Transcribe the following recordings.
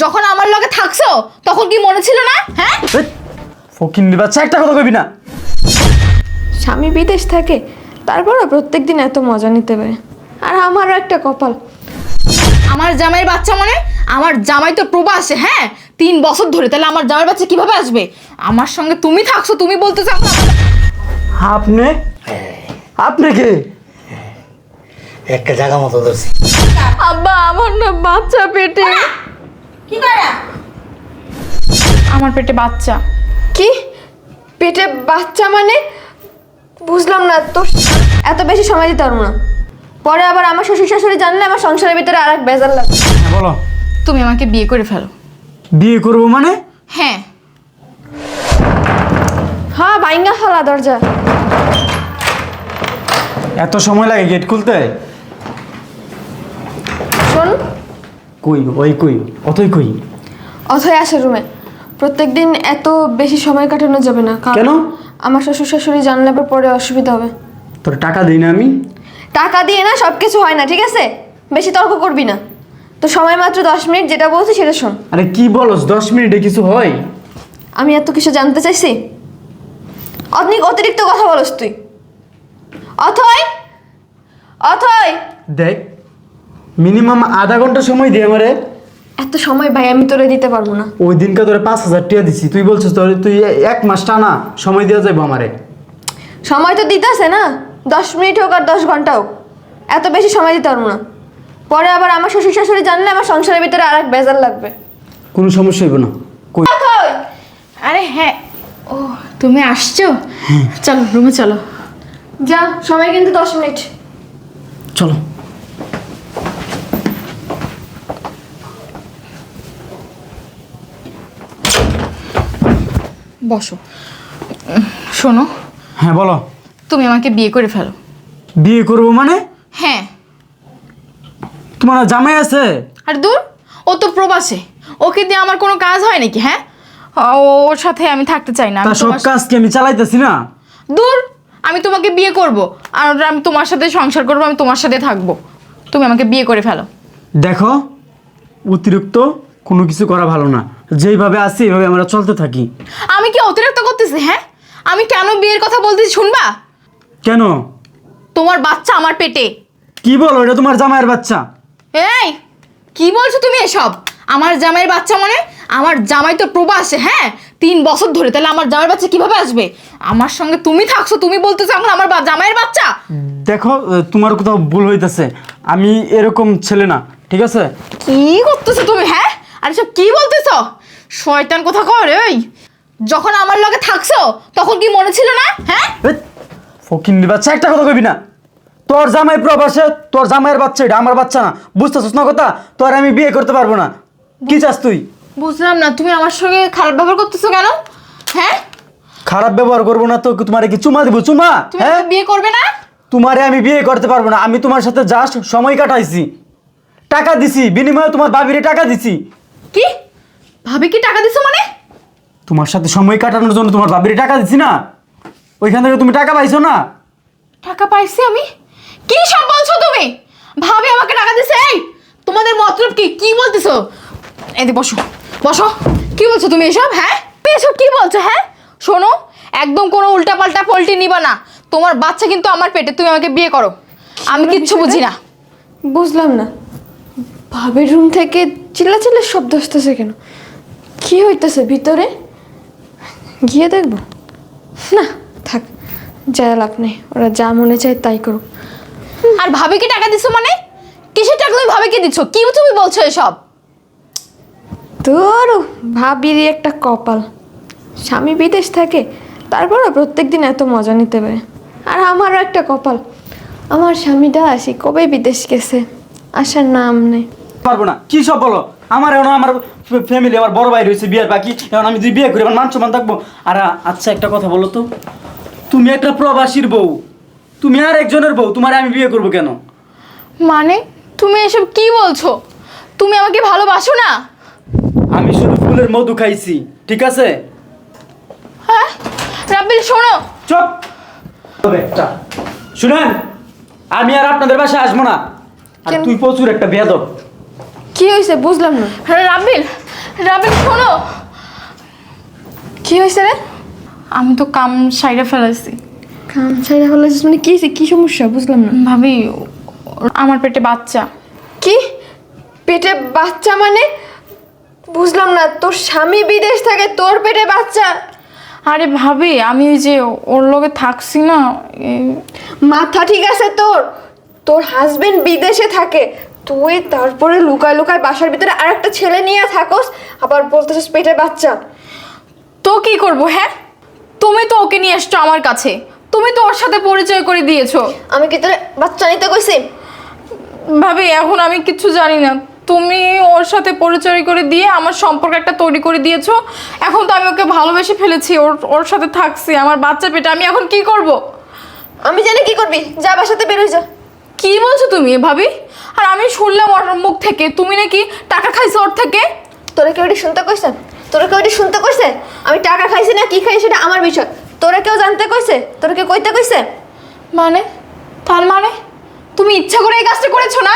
যখন আমার লগে থাকছো তখন কি মনে ছিল না? হ্যাঁ? ফকিন বাচ্চা একটা কথা কবি না। স্বামী বিদেশ থাকে তারপরও প্রত্যেক দিন এত মজা নিতে পারে আর আমারও একটা কপাল। আমার জামাইয়ের বাচ্চা মানে? আমার জামাই তো প্রবাসে হ্যাঁ? তিন বছর ধরে। তাহলে আমার জামাইয়ের বাচ্চা কীভাবে আসবে? আমার সঙ্গে তুমি থাকছো তুমি বলতে চাও না? আপনি? আপনি কে? একটা জায়গা মতো ধরছি। আব্বা আমার না বাচ্চা পেটে। কি করে আমার পেটে বাচ্চা। কি? পেটে বাচ্চা মানে? বুঝলাম না তোর এত বেশি সময় দিতে পারব না। পরে আবার আমার শ্বশুর শাশুড়ি জানলে আমার সংসারের ভিতরে আর এক বেজার লাগবে। হ্যাঁ, বলো। তুমি আমাকে বিয়ে করে ফেলো। বিয়ে করব মানে? হ্যাঁ। হ্যাঁ বাইঙ্গা ফেলা দরজা। এত সময় লাগে গেট খুলতে শোন কই ওই কই? অতই কই? অথয় আসে রুমে প্রত্যেকদিন এত বেশি সময় কাটানো যাবে না কারণ কেন? আমার শ্বশুর শাশুড়ি জানলে আবার পরে অসুবিধা হবে। তোর টাকা দিই না আমি? টাকা দিয়ে না সব কিছু হয় না ঠিক আছে? বেশি তর্ক করবি না। তো সময় মাত্র দশ মিনিট যেটা বলছি সেটা শোন। আরে কি বলস দশ মিনিটে কিছু হয়? আমি এত কিছু জানতে চাইছি? অনেক অতিরিক্ত কথা বলস তুই। অথয় অথয় দেখ মিনিমাম আধা ঘণ্টা সময় দিয়ে আমারে। এত সময় ভাই আমি তোরে দিতে পারব না। ওই দিনকে তোরে পাঁচ হাজার টাকা দিছি। তুই বলছিস তোর তুই এক মাস টানা সময় দেওয়া যাব আমারে। সময় তো দিতেছে না? দশ মিনিট হোক আর দশ ঘণ্টা হোক। এত বেশি সময় দিতে পারব না। পরে আবার আমার শ্বশুর শাশুড়ি জানলে আমার সংসারের ভিতরে আর এক বেজার লাগবে। কোনো সমস্যা হইব না। কই? আরে হ্যাঁ ও তুমি আসছো? চলো রুমে চলো। যা সময় কিন্তু দশ মিনিট। চলো। বসো। শোনো হ্যাঁ বলো। তুমি আমাকে বিয়ে করে ফেলো। বিয়ে করব মানে? হ্যাঁ। তোমার জামাই আছে? আর দূর ও তো প্রবাসে। ওকে দিয়ে আমার কোনো কাজ হয় নাকি হ্যাঁ? ওর সাথে আমি থাকতে চাই না তা সব কাজ কি আমি চালাইতেছি না? দূর আমি তোমাকে বিয়ে করব। আর আমি তোমার সাথে সংসার করব আমি তোমার সাথে থাকব। তুমি আমাকে বিয়ে করে ফেলো। দেখো অতিরিক্ত কোনো কিছু করা ভালো না। যেইভাবে আছি এইভাবে আমরা চলতে থাকি। আমি কি অতিরিক্ত করতেছি হ্যাঁ? আমি কেন বিয়ের কথা বলতেছি শুনবা? কেন? তোমার বাচ্চা আমার পেটে। কি বলো এটা তোমার জামাইয়ের বাচ্চা? এই কি বলছো তুমি এসব? আমার জামাইয়ের বাচ্চা মানে আমার জামাই তো প্রবাসে হ্যাঁ? তিন বছর ধরে তাহলে আমার জামাইয়ের বাচ্চা কীভাবে আসবে? আমার সঙ্গে তুমি থাকছো তুমি বলতেছো এখন আমার বা- জামাইয়ের বাচ্চা? দেখো তোমার কোথাও ভুল হইতেছে। আমি এরকম ছেলে না ঠিক আছে? কি করতেছো তুমি হ্যাঁ? আর সব কি বলতেছো? শয়তান কোথা কর এই? যখন আমার লগে থাকছো তখন কি মনে ছিল না? হ্যাঁ? ফকিন বাচ্চা একটা কথা কবি না? তোর জামাই প্রবাসে তোর জামাইয়ের বাচ্চা এটা আমার বাচ্চা না। বুঝতেছিস না কথা? তোর আমি বিয়ে করতে পারব না। কি চাস তুই? বুঝলাম না তুমি আমার সঙ্গে খারাপ ব্যবহার করতেছো কেন? হ্যাঁ? খারাপ ব্যবহার করব না তো তোমারে কি চুমা দিব? চুমা? তুমি হ্যাঁ? আমাকে বিয়ে করবে না? তোমারে আমি বিয়ে করতে পারব না। আমি তোমার সাথে জাস্ট সময় কাটাইছি। টাকা দিছি বিনিময়ে তোমার বাবিরে টাকা দিছি। কি? ভাবি কি টাকা দিছো মানে? তোমার সাথে সময় কাটানোর জন্য তোমার বাবিরে টাকা দিছি না। ওইখান থেকে তুমি টাকা পাইছো না? টাকা পাইছি আমি? কি সব বলছো তুমি? ভাবি আমাকে টাকা দিছে এই! তোমাদের মতলব কি? কি বলতেছো? এদিকে বসো বসো। কি বলছো তুমি এসব হ্যাঁ? এসব কি বলছো হ্যাঁ? শোনো একদম কোনো উল্টাপাল্টা পল্টি নিবা না। তোমার বাচ্চা কিন্তু আমার পেটে তুমি আমাকে বিয়ে করো। আমি কিচ্ছু বুঝি না। বুঝলাম না। ভাবির রুম থেকে চিল্লা চিল্লা শব্দ আসতেছে কেন? কি হইতেছে ভিতরে? গিয়ে দেখব। না থাক যায় লাভ নেই। ওরা যা মনে চায় তাই করুক। আর ভাবিকে টাকা দিছো মানে? কিসের টাকা তুমি ভাবিকে দিচ্ছ কি তুমি বলছো এসব? তোর ভাবিরই একটা কপাল। স্বামী বিদেশ থাকে তারপরও প্রত্যেক দিন এত মজা নিতে পারে। আর আমারও একটা কপাল। আমার স্বামীটা আসি কবে বিদেশ গেছে? আসার নাম নেই। পারব না। কি সব বলো? আমার এখন আমার ফ্যামিলি আমার বড় ভাই রয়েছে বিয়ের বাকি। এখন আমি যদি বিয়ে করি আমার মান সম্মান থাকব। আর আচ্ছা একটা কথা বলো তো। তুমি একটা প্রবাসীর বউ। তুমি আর একজনের বউ তোমার আমি বিয়ে করব কেন? মানে তুমি এসব কি বলছো? তুমি আমাকে ভালোবাসো না? আমি শুধু ফুলের মধু খাইছি ঠিক আছে? হ্যাঁ? রাব্বিল শোনো। চুপ! তবে একটা। শুনেন আমি আর আপনাদের বাসায় আসব না। আর তুই প্রচুর একটা বেয়াদব। কি হয়েছে? বুঝলাম না। হ্যাঁ রাব্বিল রাবেল শোনো। কি হয়েছে রে? আমি তো কাম সাইডে ফেলাইছি। কাম সাইডে ফেলেছিস মানে কি কি সমস্যা? বুঝলাম না। ভাবি আমার পেটে বাচ্চা। কি? পেটে বাচ্চা মানে? বুঝলাম না তোর স্বামী বিদেশ থাকে তোর পেটে বাচ্চা। আরে ভাবি আমি ওই যে ওর লগে থাকছি না মাথা ঠিক আছে তোর? তোর হাজবেন্ড বিদেশে থাকে তুই তারপরে লুকায় লুকায় বাসার ভিতরে আরেকটা ছেলে নিয়ে থাকোস আবার বলতেছিস পেটে বাচ্চা। তো কি করব হ্যাঁ? তুমি তো ওকে নিয়ে আসছো আমার কাছে। তুমি তো ওর সাথে পরিচয় করে দিয়েছ। আমি কি তোর বাচ্চা নিতে কইছি? ভাবি এখন আমি কিছু জানি না। তুমি ওর সাথে পরিচয় করে দিয়ে আমার সম্পর্ক একটা তৈরি করে দিয়েছ। এখন তো আমি ওকে ভালোবেসে ফেলেছি ওর ওর সাথে থাকছি আমার বাচ্চা পেটে আমি এখন কি করব? আমি জানি কি করবি। যা বাসাতে বেরোই যা। কি বলছো তুমি ভাবি? আর আমি শুনলাম ওর মুখ থেকে তুমি নাকি টাকা খাইছো ওর থেকে? তোরা কেউ এটি শুনতে কইছে? তোরা কেউ এটি শুনতে কইছে? আমি টাকা খাইছি না কি খাই সেটা আমার বিষয়। তোরা কেউ জানতে কইছে? তোরা কেউ কইতে কইছে? মানে? তার মানে? তুমি ইচ্ছা করে এই কাজটা করেছ না?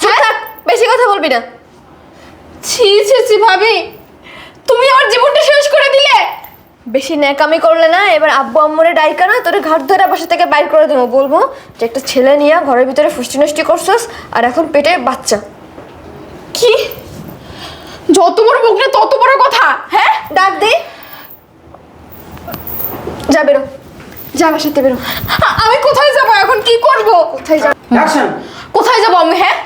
চুপ থাক বেশি কথা বলবি না। ছি ছি ছি ভাবি। তুমি আমার জীবনটা শেষ করে দিলে? বেশি ন্যাকামি করলে না এবার আব্বু আম্মুরে ডাইকা না তোরে ঘাট ধরে বাসা থেকে বাইর করে দেবো বলব যে একটা ছেলে নিয়ে ঘরের ভিতরে ফুষ্টি নষ্টি করছস আর এখন পেটে বাচ্চা। কি? যত বড় মুখ না তত বড় কথা হ্যাঁ? ডাক দে। যা বেরো। যা বাসাতে বেরো। আমি কোথায় যাব এখন? কি করব? কোথায় যাব? কোথায় যাব আমি হ্যাঁ?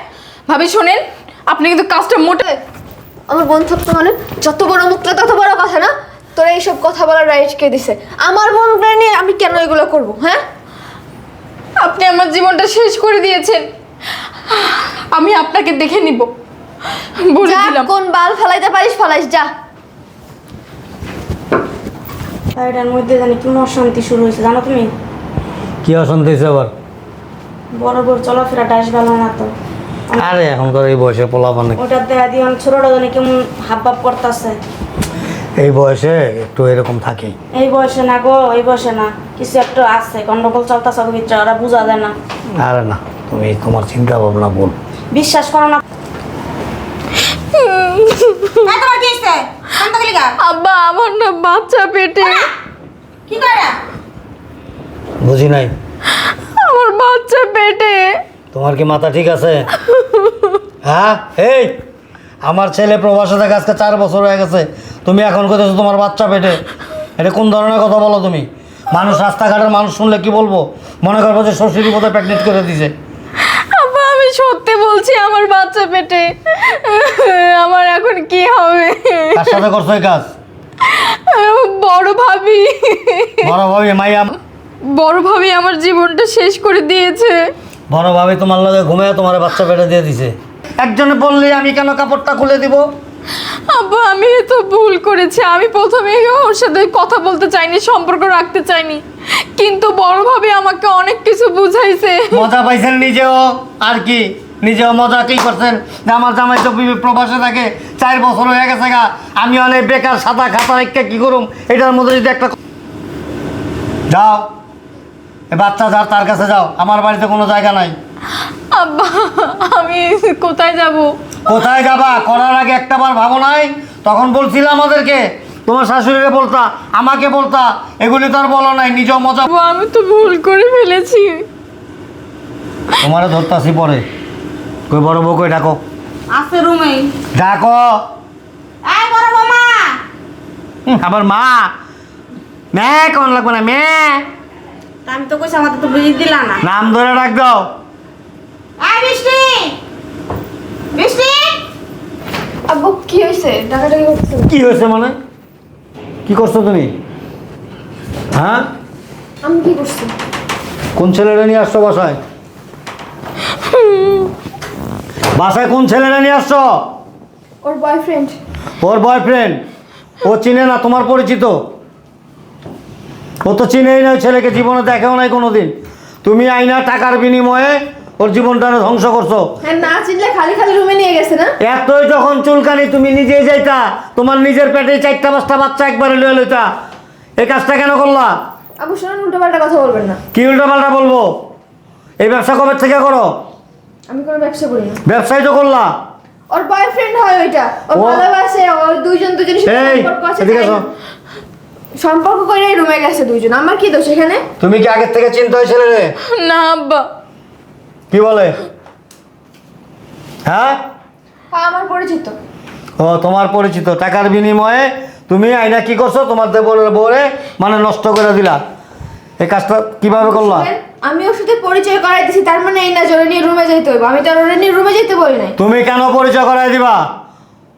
ভাবি শোনেন আপনি কিন্তু কাজটা মোটে আমার বোন থাকতো মানে যত বড় মুখটা তত বড় কথা না? তোরা এইসব কথা বলার রাইট কে দিছে? আমার বোনটা নিয়ে আমি কেন এগুলো করব হ্যাঁ? আপনি আমার জীবনটা শেষ করে দিয়েছেন। আমি আপনাকে দেখে নিব। বলে দিলাম। কোন বাল ফেলাইতে পারিস ফেলাইস যা। বাড়িটার মধ্যে জানি কোনো অশান্তি শুরু হয়েছে জানো তুমি? কি অশান্তি হয়েছে আবার? বড় বড় চলাফেরা ডাস ভালো না তো। আরে এখনকার এই বয়সে পোলা মানে ওটার দেখা দিয়ে অনেক ছোটটা জানি কেমন হাব ভাব করতেছে। এই বয়সে একটু এরকম থাকে। এই বয়সে না গো এই বয়সে না। কিছু একটা আছে গন্ডগোল চলতেছে ওর ভিতরে ওরা বোঝা যায় না। আরে না তুমি তোমার চিন্তা ভাবনা বল বিশ্বাস করো না। তোমার কি হয়েছে? আব্বা আমার না বাচ্চা পেটে। কি করে? বুঝি নাই। আমার বাচ্চা পেটে। তোমার কি মাথা ঠিক আছে? হ্যাঁ? এই! আমার ছেলে প্রবাসে থাকে আজকে চার বছর হয়ে গেছে। তুমি এখন কোথাও তোমার বাচ্চা পেটে। এটা কোন ধরনের কথা বলো তুমি? মানুষ রাস্তাঘাটের মানুষ শুনলে কি বলব? মনে করব যে শ্বশুরি বোধহয় প্রেগনেন্ট করে দিছে। আমি সত্যি বলছি আমার বাচ্চা পেটে। আমার এখন কি হবে? কার সাথে করছ এই কাজ? বড় ভাবি। বড় ভাবি মাইয়া। বড় ভাবি আমার জীবনটা শেষ করে দিয়েছে। বড় ভাবি তোমার লগে ঘুমিয়ে তোমার বাচ্চা পেটে দিয়ে দিছে। একজনে বললে আমি কেন কাপড়টা খুলে দিব? আব্বা আমি তো ভুল করেছি। আমি প্রথমে ওর সাথে কথা বলতে চাইনি সম্পর্ক রাখতে চাইনি। কিন্তু বড় ভাবে আমাকে অনেক কিছু বুঝাইছে। মজা পাইছেন নিজেও? আর কি? নিজেও মজা কি করছেন? যে আমার জামাই তো প্রবাসে থাকে। চার বছর হয়ে গেছে গা। আমি অনেক বেকার সাদা খাতা রেখে কি করুম? এটার মধ্যে যদি একটা যাও। এ বাচ্চা যার তার কাছে যাও। আমার বাড়িতে কোনো জায়গা নাই। আব্বা আমি কোথায় যাব? কোথায় যাবা? করার আগে একটা বার ভাবো নাই? তখন বলছিলাম আমাদেরকে তোমার শাশুড়িকে বলতা আমাকে বলতা এগুলি তো আর বলো নাই নিজেও মজা আমি তো ভুল করে ফেলেছি। তোমারে ধরতাছি পরে। কই বড় বউ কই ডাকো। আছে রুমেই ডাকো। এই বড় বৌমা! আবার মা। মে কেমন লাগবে না মে আমি তো কইছি আমাদের তো বুঝিয়ে দিলা না। নাম ধরে ডাক দাও। এই বৃষ্টি বৃষ্টি আব্বু কি হয়েছে? টাকাটা করছ কি হয়েছে মানে? কি করছ তুমি? হ্যাঁ? আমি কি করছি? কোন ছেলেটা নিয়ে আসছো বাসায়? বাসায় কোন ছেলেটা নিয়ে আসছো? ওর বয়ফ্রেন্ড ওর বয়ফ্রেন্ড ও চিনে না তোমার পরিচিত? ও তো চিনেই না ওই ছেলেকে জীবনে দেখেও নাই কোনোদিন। তুমি আইনা টাকার বিনিময়ে ওর জীবনটা ধ্বংস করছ। হ্যাঁ না চিনলে খালি খালি রুমে নিয়ে গেছে না? এতই যখন চুলকানি তুমি নিজেই যাইতা তোমার নিজের পেটে চারটা পাঁচটা বাচ্চা একবারে লয়ে লইতা। এই কাজটা কেন করলা? আবু শোনেন উল্টো পাল্টা কথা বলবেন না। কি উল্টা পাল্টা বলব? এই ব্যবসা কবে থেকে করো? আমি কোনো ব্যবসা করি না। ব্যবসায় তো করলা। ওর বয়ফ্রেন্ড হয় ওইটা। ও- ভালোবাসে ওর দুই এই সম্পর্ক আছে সম্পর্ক করে রুমে গেছে দুইজন। আমার কি দোষ এখানে? তুমি কি আগের থেকে চিন্তা হয়েছিল রে? না আব্বা। কি বলে? হ্যাঁ? হ্যাঁ, আমার পরিচিত। ও তোমার পরিচিত। টাকার বিনিময়ে তুমি আইনা কি করছ? তোমার দেবরের বউরে মানে নষ্ট করে দিলা। এই কাজটা কীভাবে করলা? আমি ওর সাথে পরিচয় করাই দিছি তার মানে এই না জোরে নিয়ে রুমে যেতে হইব। আমি তো আর ওরে নিয়ে রুমে যেতে বলি নাই। তুমি কেন পরিচয় করাই দিবা?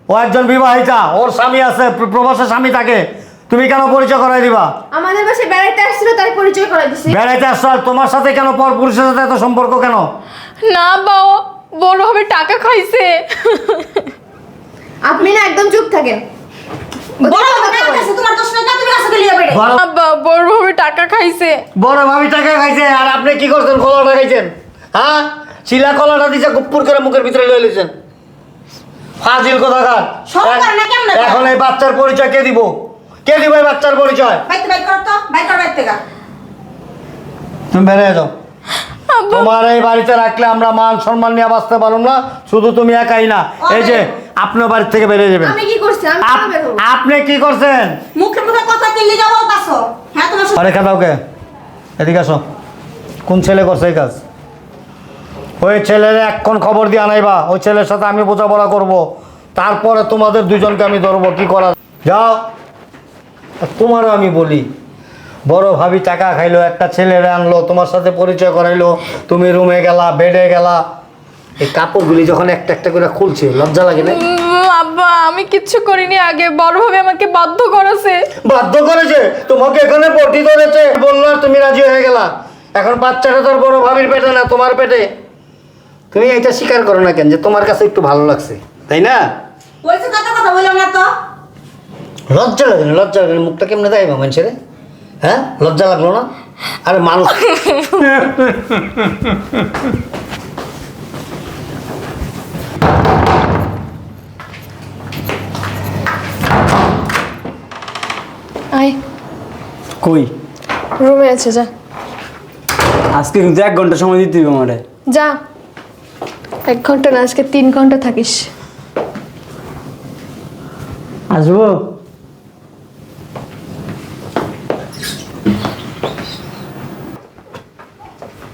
ও একজন বিবাহিতা ওর স্বামী আছে প্র- প্রবাসে স্বামী থাকে। তুমি কেন পরিচয় করাই দিবা? আমাদের বাসায় বেড়াইতে আসছিল তার পরিচয় করাই দিছি। বেড়াইতে আসছো আর তোমার সাথে কেন পর পুরুষের সাথে এত সম্পর্ক কেন? না বাবা বড় হবে টাকা খাইছে। আপনি না একদম চুপ থাকেন। বড় কথা বলতেছে, তোমার দোষ না তুমি কাছে গেলিয়ে বেড়ে বড় বড় হবে টাকা খাইছে। বড় ভাবি টাকা খাইছে আর আপনি কি করছেন? কলাটা খাইছেন? হ্যাঁ? শিলা কলাটা দিছে গুপ্পুর করে মুখের ভিতরে লয়ে লিছেন ফাজিল কোথাকার? সরম না এখন এই বাচ্চার পরিচয় কে দিব? কে দিব বাচ্চার পরিচয়? বাইতে বাইক করো তো বাইক কর বাইক থেকে। তুমি বেরিয়ে যাও। তোমার এই বাড়িতে রাখলে আমরা মান সম্মান নিয়ে বাঁচতে পারব না শুধু তুমি একাই না। এই যে আপনার বাড়ি থেকে বেরিয়ে যাবেন। আমি কি করছি? আমি বের হব? আপনি কি করছেন? মুখে মুখে কথা যাব হ্যাঁ তোমার আরে খাদাওকে এদিকে আসো। কোন ছেলে করছে এই কাজ? ওই ছেলের এক্ষণ খবর দিয়ে আনাইবা ওই ছেলের সাথে আমি বোঝাপড়া করব। তারপরে তোমাদের দুজনকে আমি ধরবো। কি করা যাও। তোমারও আমি বলি বড় ভাবি টাকা খাইলো একটা ছেলেরে আনলো তোমার সাথে পরিচয় করাইলো তুমি রুমে গেলা বেডে গেলা। এই কাপড়গুলি যখন একটা একটা করে খুলছে লজ্জা লাগে না? আব্বা আমি কিচ্ছু করিনি আগে বড় ভাবে আমাকে বাধ্য করেছে। বাধ্য করেছে? তোমাকে এখানে পটি ধরেছে। বলল আর তুমি রাজি হয়ে গেলা। এখন বাচ্চাটা তোর বড় ভাবির পেটে না তোমার পেটে? তুমি এটা স্বীকার করো না কেন যে তোমার কাছে একটু ভালো লাগছে। তাই না? কথা বললাম না তো? লজ্জা লাগে না লজ্জা লাগে না মুখটা কেমনে দেয় মানুষের? হ্যাঁ? লজ্জা লাগল না? আরে মানুষ আয়। কই? রুমে আছে যা। আজকে কিন্তু এক ঘণ্টা সময় দিতে হবে আমারে। যা। এক ঘণ্টা না আজকে তিন ঘণ্টা থাকিস। আসব?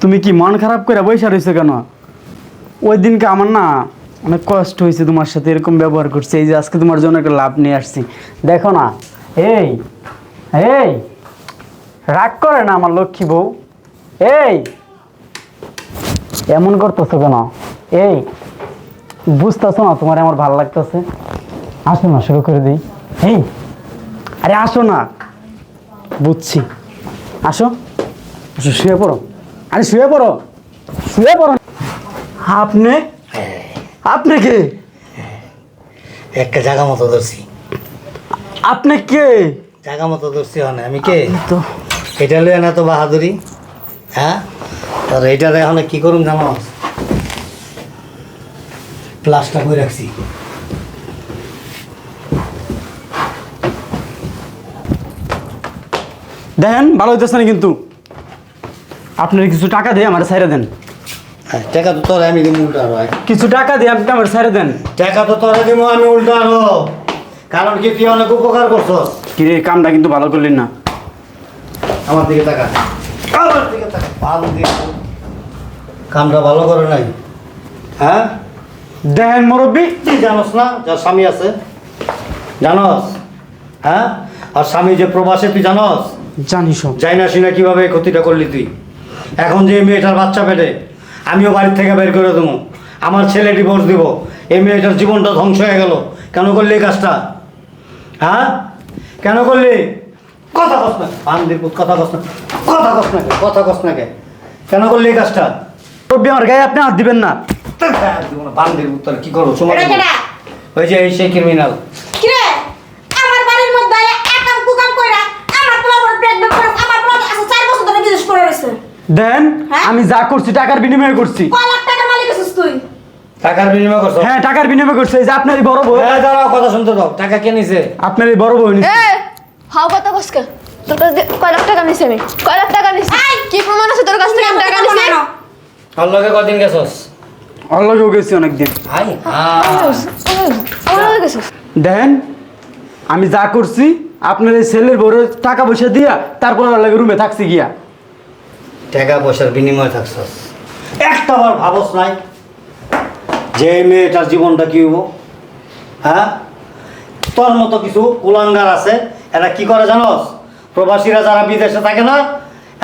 তুমি কি মন খারাপ করে বসে রয়েছো কেন? ওই দিনকে আমার না অনেক কষ্ট হয়েছে তোমার সাথে, এরকম ব্যবহার করছে। এই যে আজকে তোমার জন্য একটা লাভ নিয়ে আসছি। দেখো না, এই এই, রাগ করে না আমার লক্ষ্মী বউ? এই, এমন করতেছো কেন? এই, বুঝতেছো না তোমার আমার ভালো লাগতেছে? আসো না, শুরু করে দিই। এই, আরে আসো না। বুঝছি। আসো আসো, শুয়ে পড়ো। আরে শুয়ে পড়ো। শুয়ে পড়ো। আপনি? আপনি কে? একটা জায়গা মতো ধরছি। আপনি কে? জায়গা মতো ধরছি মানে আমি কে? তো এটা লইয়া না তো বাহাদুরি। হ্যাঁ? আর এইটারে এখন কি করুন জানো? প্লাস্টার করে রাখছি। দেখেন ভালো হইতেছে না কিন্তু। আপনার কিছু টাকা দিয়ে আমার ছাইরে দেন। হ্যাঁ, টাকা তো তোর আমি দিব উল্টা আরও কিছু টাকা দিয়ে আপনি আমার ছাইরে দেন। টাকা তো তোরা দিব আমি উল্টা আরও। কারণ কি তুই অনেক উপকার করছস? কি রে কামটা কিন্তু ভালো করলেন না। আমার দিকে টাকা আমার দিকে টাকা ভালো দিয়ে কামটা ভালো করে নাই। হ্যাঁ? দেখেন মুরব্বী। তুই জানোস না যার স্বামী আছে? জানোস? হ্যাঁ? আর স্বামী যে প্রবাসে তুই জানোস? জানি সব। যাই না শুনে কীভাবে ক্ষতিটা করলি তুই? এখন যে মেয়েটার বাচ্চা পেটে আমিও বাড়ির থেকে বের করে দেবো। আমার ছেলে ডিভোর্স দিব। এই মেয়েটার জীবনটা ধ্বংস হয়ে গেল। কেন করলি এই কাজটা? হ্যাঁ? কেন করলি? কথা কস না। বান্দির কথা কস না। কথা কস না কে? কথা কস না কেন করলি এই কাজটা? মুরব্বী আমার গায়ে আপনি হাত দিবেন না। বান্দির কি করো সময় এটা ওই যে এই সেই ক্রিমিনাল কিরে আমার বাড়ির মধ্যে একাম কুকাম কইরা আমার পোলা বড় প্রেগনেন্ট করে আমার পোলা আছে চার বছর ধরে বিদেশ করে রয়েছে দেন হ্যাঁ? আমি যা করছি টাকার বিনিময়ে করছি। কয় লাখ টাকার মালিক আছিস তুই? টাকার বিনিময় করছ? হ্যাঁ টাকার বিনিময়ে করছি। এই যে আপনারই বড় বউ। হ্যাঁ দাঁড়াও কথা শুনতে দাও। টাকা কে নিছে? আপনারই বড় বউ নিছে। এ হাও কথা কসকে তোর কাছ কয় লাখ টাকা নিছি আমি? কয় লাখ টাকা নিছি? কি প্রমাণ আছে তোর কাছ থেকে? আমি টাকা নিছি? আর লগে কদিন গেছস? ওর লগেও গেছি অনেকদিন। হাই হ্যাঁ আমার কাছে দেন আমি যা করছি আপনার এই ছেলের বড় টাকা পয়সা দিয়া তারপর লাগে রুমে থাকছি গিয়া। টাকা পয়সার বিনিময়ে থাকছস একটা বার ভাবস নাই যে মেয়েটার জীবনটা কি হব হ্যাঁ? তোর মতো কিছু কুলাঙ্গার আছে, এরা কি করে জানোস? প্রবাসীরা যারা বিদেশে থাকে না,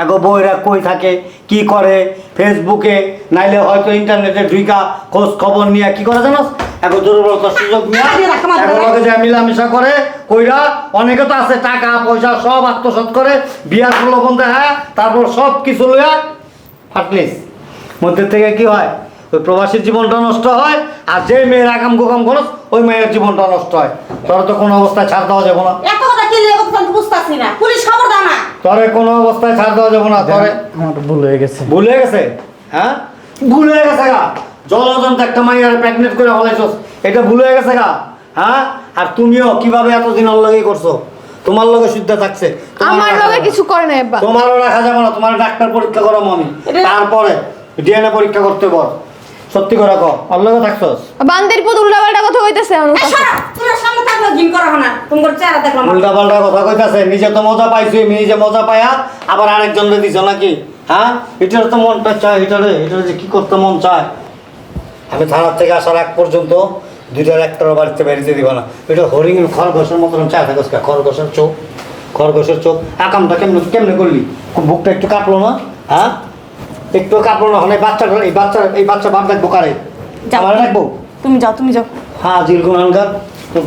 এগো বইরা কই থাকে, কি করে ফেসবুকে নাইলে হয়তো ইন্টারনেটে ঢুইকা খোঁজ খবর নিয়ে কি করে জানোস? এগো দুর্বলতার সুযোগ নিয়ে। মিলামিশা করে কইরা অনেকে তো আছে টাকা পয়সা সব আত্মসাৎ করে বিয়ার প্রলোভন হ্যাঁ তারপর সব কিছু লইয়া ফাটলিস। মধ্যে থেকে কি হয়? ওই প্রবাসীর জীবনটা নষ্ট হয় আর যে মেয়ের আগাম গোগাম খরচ ওই মেয়ের জীবনটা নষ্ট হয়। তোর তো কোনো অবস্থায় ছাড় দেওয়া যাব না। এত কথা কি লিয়ে কথা বুঝতাছি না। পুলিশ খবর দাও না। তোরে কোনো অবস্থায় ছাড় দেওয়া যাব না তোরে। আমার ভুল হয়ে গেছে। ভুলে গেছে? হ্যাঁ? ভুলে গেছে গা। জলজন্ত একটা মাইয়ার প্রেগনেন্ট করে ফলাইছস। এটা ভুলে গেছে গা। হ্যাঁ? আর তুমিও কীভাবে এতদিন করছ? তোমার লগে শুদ্ধ থাকছে। আমার লগে কিছু করে না আব্বা। তোমারও রাখা যাবে না। তোমার ডাক্তার পরীক্ষা করো আমি। তারপরে ডিএনএ পরীক্ষা করতে বল সত্যি করে থাকছস? বান্দির পুত উল্টাপাল্টা কথা হইতেছে আমার তোমার সামনে থাকল জিম করা হয় না। তোমার চেহারা দেখলাম। উল্টা পাল্টা কথা কইতাছে। নিজে তো মজা পাইছি নিজে মজা পাইয়া আবার আরেকজনকে দিছ নাকি? হ্যাঁ? এটার তো মনটা চায় এটারে এটার যে কি করতে মন চায়? আমি থানার থেকে আসার আগ পর্যন্ত দুইটার একটার বাড়িতে বেরিয়ে দিবা না। এটা হরিং খরগোশের মতন চায় থাকস কা খরগোশের চোখ খরগোশের চোখ। আকামটা কেমনে কেমনে করলি? বুকটা একটু কাঁপলো না? হ্যাঁ? একটু কাঁপলো না? হলে বাচ্চাটা এই বাচ্চা এই বাচ্চা বাপ দেখব কারে। আমার রাখব তুমি যাও তুমি যাও। হ্যাঁ জিলগুন আনগার তো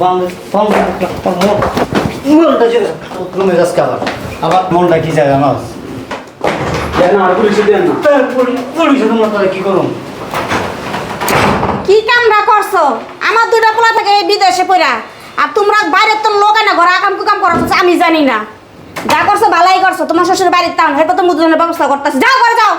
রুমে যাস আবার। আবার মনটা কি যায় জানাস দেন আর পুলিশে দেন না। পুলিশে তোমরা তাহলে কি করুন করছ? আমার দুইটা পোলা থাকে এই বিদেশে পড়া আর তোমরা বাইরের তো লোক না ঘরে আকাম কুকাম করছ আমি জানি না। যা করছ ভালাই করছ, তোমার শ্বশুর বাড়ির টাউন হয়তো তো মুদ্রণের ব্যবস্থা করতেছে। যাও করে যাও।